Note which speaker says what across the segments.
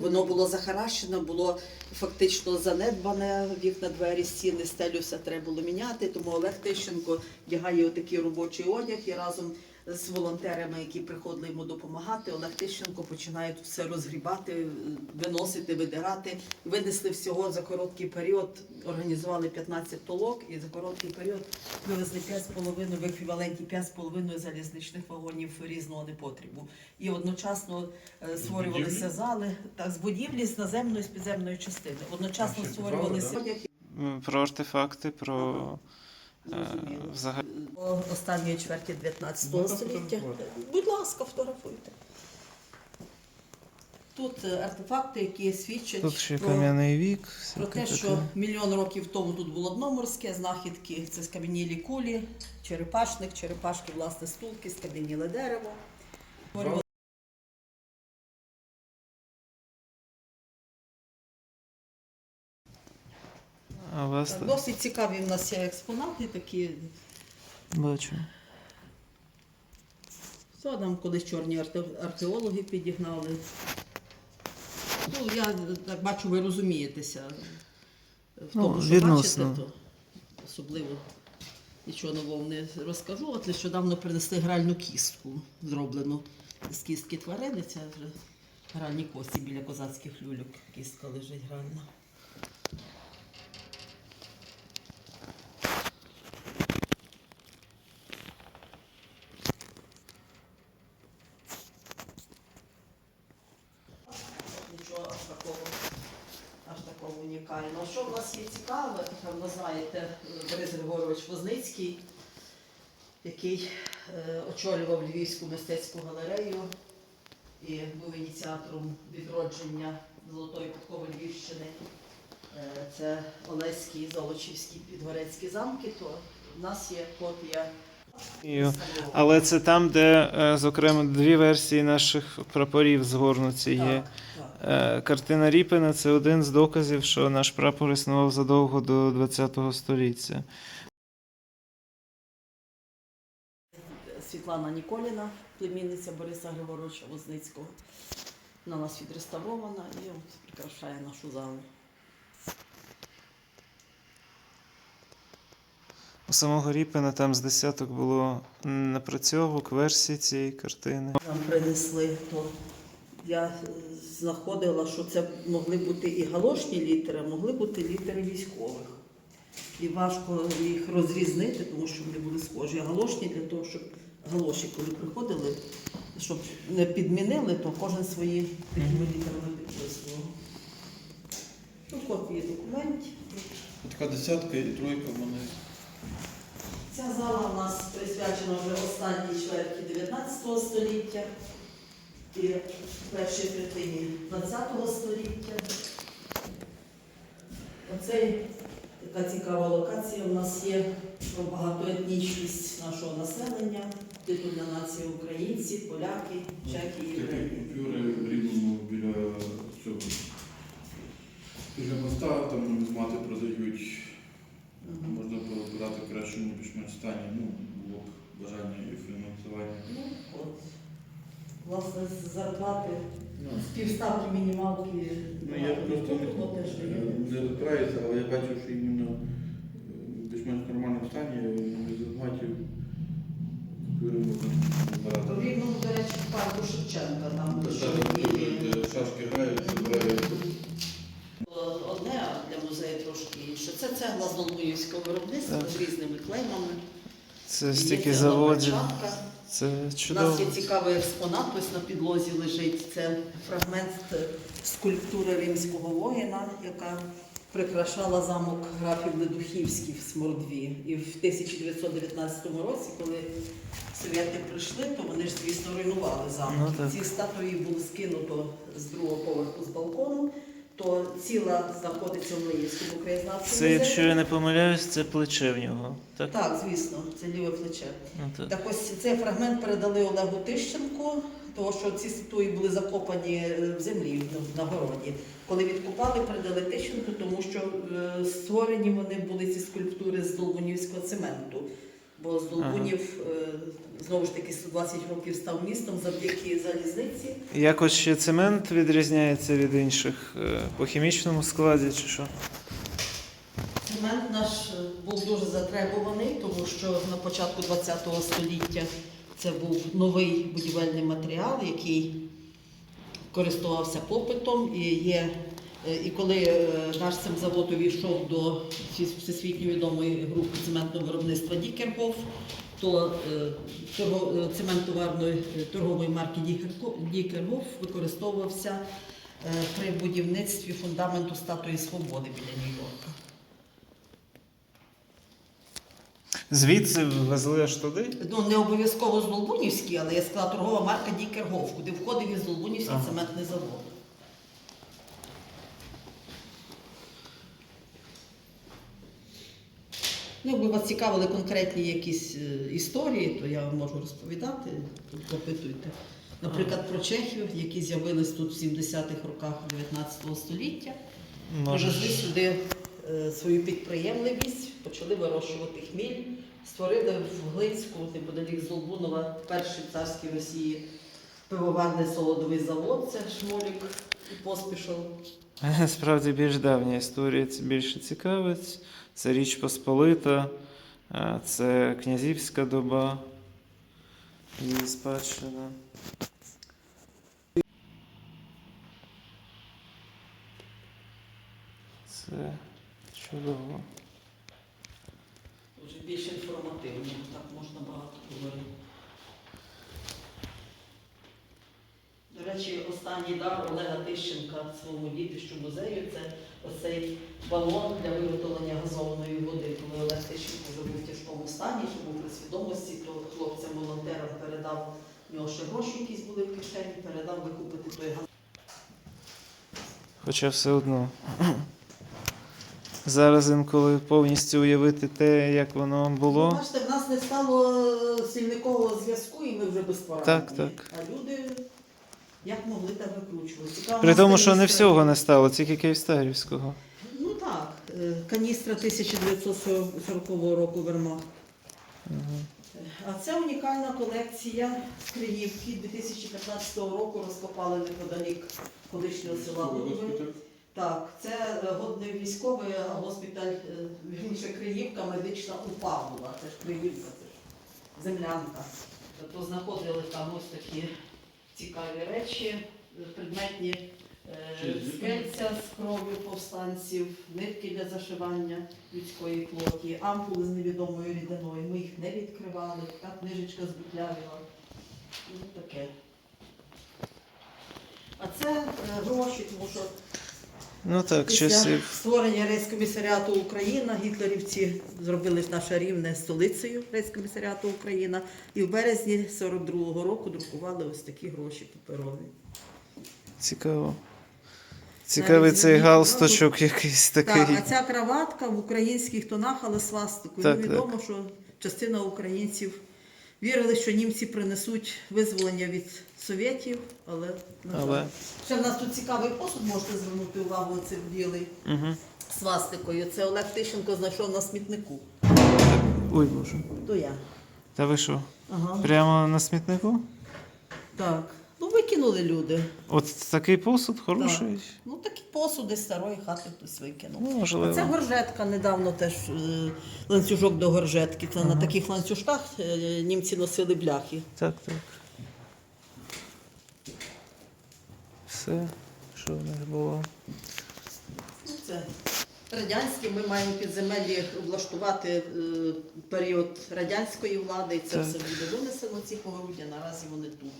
Speaker 1: Воно було захаращено, було фактично занедбане, вікна, двері, стіни, стелю все треба було міняти. Тому Олег Тищенко вдягає отакий робочий одяг і разом з волонтерами, які приходили йому допомагати, Олег Тищенко починає тут все розгрібати, виносити, видирати. Винесли всього за короткий період, організували 15 толок і за короткий період вивезли 5,5 в еквіваленті 5,5 залізничних вагонів різного непотребу. І одночасно е, створювалися зали так, з будівлі, з наземної, з підземної частини. Одночасно створювалися
Speaker 2: Про артефакти, про е. Взагалі.
Speaker 1: О, останньої чверті 19 століття. Будь ласка, фотографуйте. Тут е, артефакти, які свідчать
Speaker 2: Тут ще
Speaker 1: про,
Speaker 2: кам'яний вік.
Speaker 1: про те, що мільйон років тому тут було дно морське, знахідки це скам'янілі кулі, черепашник, черепашки, власне, стулки, скам'яніле дерево. Так, Досить цікаві в нас є експонати такі.
Speaker 2: бачу.
Speaker 1: Що нам колись чорні археологи підігнали. Ну, я так бачу, ви розумієтеся в
Speaker 2: Ну,
Speaker 1: тому, що
Speaker 2: відносно.
Speaker 1: бачите, то особливо нічого нового не розкажу. От нещодавно принесли гральну кістку, зроблену з кістки тварини. Це вже гральні кості біля козацьких люльок. Кістка лежить гральна. Нічого аж такого, аж такого унікального. Що в нас є цікаве, певно знаєте, Борис Григорович Возницький, який е, очолював Львівську мистецьку галерею і був ініціатором відродження Золотої підкови Львівщини. Е, це Олеський, Золочівський, Підгорецькі замки, то в нас є копія.
Speaker 2: Але це там, де, е, зокрема, дві версії наших прапорів згорнуті є. Е, Картина Ріпина це один з доказів, що наш прапор існував задовго до ХХ століття.
Speaker 1: Світлана Ніколіна, племінниця Бориса Григоровича Возницького. Вона у нас відреставрована і от прикрашає нашу залу.
Speaker 2: У самого Ріпина там з десяток було напрацьовок, версій цієї картини.
Speaker 1: Нам принесли, то я знаходила, що це могли бути і галошні літери, могли бути літери військових. І важко їх розрізнити, тому що вони були схожі. А галошні для того, щоб галоші, коли приходили, щоб не підмінили, то кожен свої такими літерами підписував. Ну, копії документів.
Speaker 3: Така десятка і тройка в мене.
Speaker 1: Ця зала у нас присвячена вже останній чверті 19 століття і першій третині 20 століття. Оце така цікава локація у нас є про багатоетнічність нашого населення, титульна нація українці, поляки, чехи, євреї.
Speaker 3: купюри в рівному біля цього. Біля моста там нумізмати продають.
Speaker 1: Мгм.
Speaker 3: Можна продати в кращому більш-менш стані. Ну, було б бажання і фінансування.
Speaker 1: Ну, от. Власне, з зарплати
Speaker 3: Ну,
Speaker 1: співставки мінімалки.
Speaker 3: Ну, я просто
Speaker 1: було теж
Speaker 3: не, не розбираюся, але я бачив, що іменно е, в більш-менш нормальному стані купюри можна збирати.
Speaker 1: Рівному, до речі, в парку Шевченка, там
Speaker 3: Та
Speaker 1: що
Speaker 3: так, Шашки грають, збирають.
Speaker 1: одне, а для музею трошки інше. Це цегла з Долмуївського виробництва
Speaker 2: Так.
Speaker 1: з різними клеймами.
Speaker 2: Це стільки заводів. Це
Speaker 1: У нас є цікавий експонат, ось на підлозі лежить. Це фрагмент скульптури римського воїна, яка прикрашала замок графів Ледухівських в Смордві. І в 1919 році, коли совєти прийшли, то вони ж, звісно, руйнували замок.
Speaker 2: Ну.
Speaker 1: Ці статуї було скинуто з другого поверху з балкону, то ціла знаходиться в Ноївському краєзнавчому
Speaker 2: Це, якщо я не помиляюсь, це плече в нього. Так?
Speaker 1: Так, звісно, це ліве плече.
Speaker 2: Ну, так.
Speaker 1: Так ось цей фрагмент передали Олегу Тищенку, тому що ці статуї були закопані е, в землі на- на городі. Коли відкопали, передали Тищенку, тому що е, створені вони були ці скульптури з долбунівського цементу. Бо Здолбунів е, знову ж таки 120 років став містом завдяки залізниці.
Speaker 2: Якось ще цемент відрізняється від інших е, по хімічному складі чи що?
Speaker 1: Цемент наш е, був дуже затребуваний, тому що на початку ХХ століття це був новий будівельний матеріал, який користувався попитом. І, є, і коли е, наш цемзавод увійшов до всесвітньо відомої групи цементного виробництва Дікергоф, то е, е, цемент товарної е, торгової марки Дікергоф використовувався е, при будівництві фундаменту статуї Свободи біля Нью-Йорка.
Speaker 2: Звідси везли аж туди?
Speaker 1: Ну, не обов'язково Золбунівський, але я сказала торгова марка Дікергоф, куди входив і Золбунівський
Speaker 2: Ага.
Speaker 1: цементний завод. Ну, якби вас цікавили конкретні якісь е, історії, то я вам можу розповідати, попитуйте. Наприклад, про чехів, які з'явились тут в 70-х роках 19 століття. Привезли сюди е, свою підприємливість, почали вирощувати хміль, створили в Глинську, неподалік Золбунова, перший в царській Росії пивоварний солодовий завод, це Шмолік і Поспішов.
Speaker 2: Справді більш давня історія це більше цікавить. Це Річ Посполита, е, це князівська доба, її спадщина. Це чудово.
Speaker 1: Вже більш інформативно, так можна багато говорити. Речі, останній дар Олега Тищенка своєму дітищу музею це оцей балон для виготовлення газованої води. Коли Олег Тищенко вже був в тяжкому стані, що був при свідомості, то хлопцям-волонтерам передав в нього ще гроші якісь були в кишені, передав викупити той газ.
Speaker 2: Хоча все одно. Зараз інколи повністю уявити те, як воно
Speaker 1: Ну,
Speaker 2: було.
Speaker 1: Бачите, в нас не стало сильникового зв'язку, і ми вже безпорадні.
Speaker 2: Так, так.
Speaker 1: А люди як могли так викручували. Цікаво,
Speaker 2: При тому, що не
Speaker 1: каністра-
Speaker 2: всього не стало, тільки Київстарівського.
Speaker 1: Ну так, е, каністра 1940 року Вермахт. А це унікальна колекція з Криївки 2015 року розкопали неподалік колишнього села Лугове. Так, це е, годний військовий а госпіталь, е, вірніше Криївка, медична УПА була. Це ж Криївка, це ж землянка. Тобто знаходили там ось такі цікаві речі, предметні е, скельця з кров'ю повстанців, нитки для зашивання людської плоті, ампули з невідомою рідиною. Ми їх не відкривали, та книжечка збутлявіла. Ну, таке. А це е, гроші, тому що
Speaker 2: Ну так,
Speaker 1: Після
Speaker 2: часів.
Speaker 1: створення Рейськомісаріату Україна гітлерівці зробили наше рівне столицею Рейськомісаріату Україна. І в березні 42-го року друкували ось такі гроші паперові.
Speaker 2: Цікаво. Цікавий
Speaker 1: Навіть
Speaker 2: цей
Speaker 1: зробіть
Speaker 2: галстучок якийсь такий.
Speaker 1: Так, а ця краватка в українських тонах, але свастикою.
Speaker 2: Так,
Speaker 1: Ну, відомо, що частина українців вірили, що німці принесуть визволення від совєтів, але, на жаль.
Speaker 2: Але.
Speaker 1: Ще в нас тут цікавий посуд, можете звернути увагу, це білий.
Speaker 2: Угу.
Speaker 1: свастикою. Це Олег Тищенко знайшов на смітнику.
Speaker 2: Ой Боже.
Speaker 1: То я.
Speaker 2: Та ви що?
Speaker 1: Ага.
Speaker 2: Прямо на смітнику?
Speaker 1: Так. Ну, викинули люди.
Speaker 2: От такий посуд хороший.
Speaker 1: Ну, такі посуди з старої хати хтось викинув.
Speaker 2: Ну,
Speaker 1: А це горжетка недавно теж е, ланцюжок до горжетки. Це на таких ланцюжках е, німці носили бляхи.
Speaker 2: Так, так. Все, що в них було.
Speaker 1: Ну, Це радянські. Ми маємо підземеллі облаштувати е, період радянської влади, і це
Speaker 2: Так.
Speaker 1: все буде винесено ці погруддя. Наразі вони тут.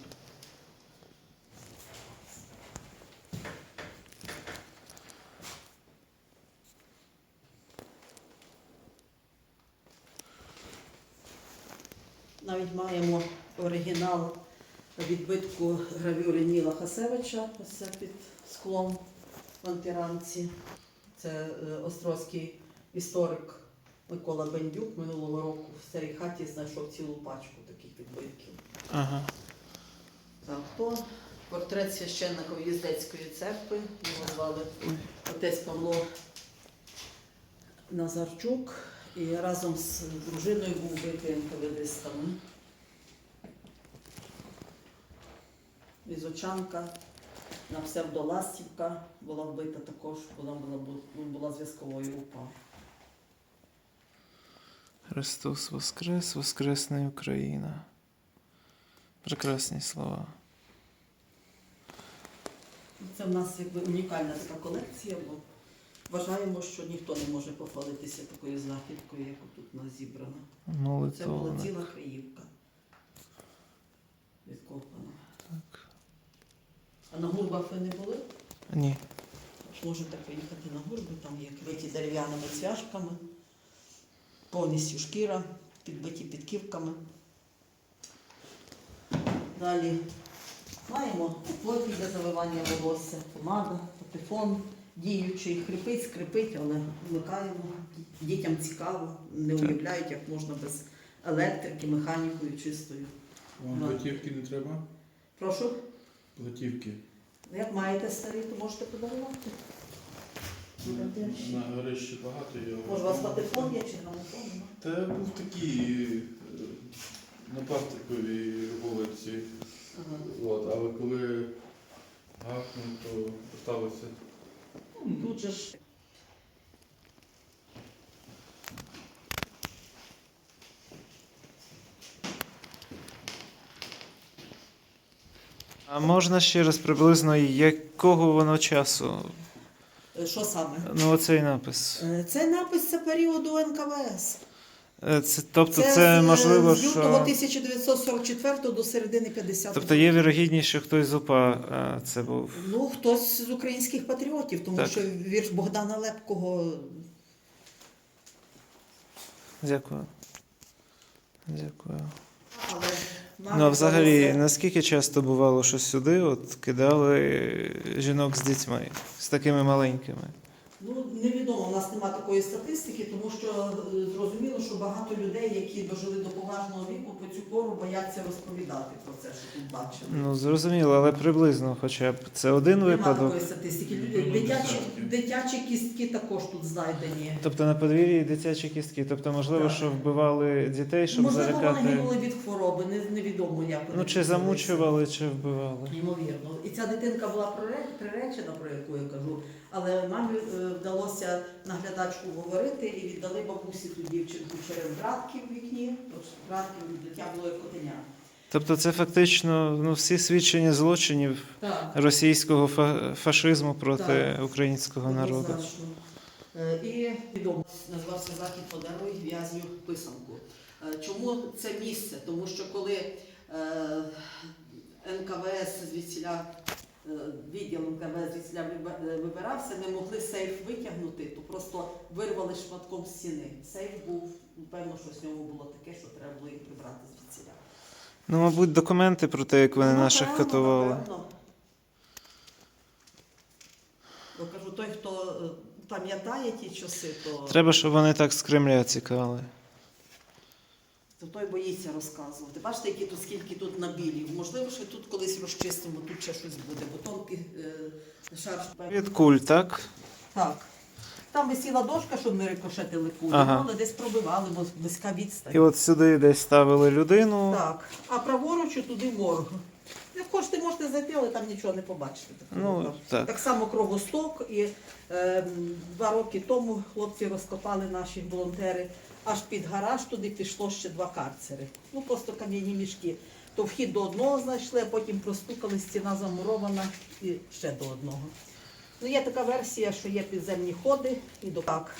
Speaker 1: Навіть маємо оригінал відбитку гравюри Ніла Хасевича, ось це під склом в антиранці. Це е, острозький історик Микола Бендюк минулого року в старій хаті знайшов цілу пачку таких відбитків.
Speaker 2: Ага.
Speaker 1: Так, то портрет священника Уїздецької церкви, його звали отець Павло Назарчук. І разом з дружиною був битий НКВДистами. Візочанка на псевдоластівка була вбита також, вона була, бу- була зв'язковою УПА.
Speaker 2: Христос Воскрес, Воскресне Україна. Прекрасні слова.
Speaker 1: Це в нас якби унікальна така колекція, бо вважаємо, що ніхто не може похвалитися такою знахідкою, як тут у нас зібрана. Це була ціла Криївка. Відкопана.
Speaker 2: Так.
Speaker 1: А на гурбах ви не були?
Speaker 2: Ні.
Speaker 1: Можете поїхати на гурби, там є криті дерев'яними цвяшками, повністю шкіра, підбиті підківками. Далі маємо плоті для заливання волосся, помада, патефон діючий, хрипить, скрипить, але вмикаємо. Дітям цікаво, не уявляють, як можна без електрики, механікою чистою.
Speaker 3: Вам
Speaker 1: Ну.
Speaker 3: платівки не треба?
Speaker 1: Прошу,
Speaker 3: Платівки.
Speaker 1: як маєте старі, то можете подарувати.
Speaker 3: На горищі багато є.
Speaker 1: Може, у вас патефон є чи грамофон? нема?
Speaker 3: Та був такий е, на пластиковій вулиці.
Speaker 1: Ага.
Speaker 3: От, але коли гахнув, то осталося.
Speaker 1: Тут же ж
Speaker 2: А можна ще раз приблизно якого воно часу?
Speaker 1: е, що саме?
Speaker 2: Ну, оцей напис.
Speaker 1: Цей Це напис це періоду НКВС.
Speaker 2: Е, Це, тобто, це,
Speaker 1: з, е,
Speaker 2: можливо,
Speaker 1: з лютого
Speaker 2: що.
Speaker 1: 1944 до середини 50-х.
Speaker 2: Тобто є вірогідність, що хтось з УПА е, це був.
Speaker 1: Ну, хтось з українських патріотів, тому
Speaker 2: Так.
Speaker 1: що вірш Богдана Лепкого
Speaker 2: Дякую. Дякую.
Speaker 1: але
Speaker 2: Ну, а взагалі, наскільки часто бувало, що сюди от кидали жінок з дітьми, з такими маленькими?
Speaker 1: Ну, невідомо, у нас немає такої статистики, тому що е, зрозуміло, що багато людей, які дожили до поважного віку, по цю пору бояться розповідати про це, що тут бачили.
Speaker 2: Ну, зрозуміло, але приблизно хоча б це один
Speaker 1: Нема
Speaker 2: випадок.
Speaker 1: такої статистики. Дитячі, дитячі кістки також тут знайдені.
Speaker 2: Тобто на подвір'ї дитячі кістки. Тобто, можливо,
Speaker 1: Так.
Speaker 2: що вбивали дітей, щоб
Speaker 1: Можливо, вони
Speaker 2: залякати.
Speaker 1: гинули від хвороби, не- невідомо як вони
Speaker 2: Ну, чи замучували, чи вбивали.
Speaker 1: Ймовірно. І ця дитинка була прире- приречена, про яку я кажу, але мамі е, вдалося наглядачку говорити і віддали бабусі ту дівчинку через братки в вікні. Тож братки дитя було як котеня.
Speaker 2: Тобто, це фактично ну, всі свідчення злочинів
Speaker 1: Так.
Speaker 2: російського фа- фашизму проти
Speaker 1: Так.
Speaker 2: українського народу.
Speaker 1: Е, І відомо назвався захід подаруй в'язню писанку. Е, Чому це місце? Тому що коли е, НКВС звідсіля, е, відділ НКВС звідсіля е, вибирався, не могли сейф витягнути, то просто вирвали шматком стіни. Сейф був, певно, що з нього було таке, що треба було їх прибрати звідсіля.
Speaker 2: Ну, мабуть, документи про те, як вони
Speaker 1: Ну,
Speaker 2: наших
Speaker 1: напевно,
Speaker 2: катували.
Speaker 1: напевно. Бо кажу, той, хто е, пам'ятає ті часи, то,
Speaker 2: Треба, щоб вони так з Кремля цікали.
Speaker 1: То той боїться розказувати. Бачите, які тут скільки тут набілів. Можливо, що тут колись розчистимо, тут ще щось буде, бо тонкий е, шар.
Speaker 2: Від куль, так?
Speaker 1: Так. Там висіла дошка, щоб не рикошетили кулі,
Speaker 2: Ага.
Speaker 1: але десь пробивали, бо близька відстань.
Speaker 2: І от сюди десь ставили людину.
Speaker 1: Так. А праворуч туди морг. Як хочете, можете зайти, але там нічого не побачите.
Speaker 2: Ну, так.
Speaker 1: Так само кровосток. І е, два роки тому хлопці розкопали наші волонтери. Аж під гараж туди пішло ще два карцери. Ну просто кам'яні мішки. То вхід до одного знайшли, а потім простукали, стіна замурована і ще до одного. Ну, є така версія, що є підземні ходи і до так.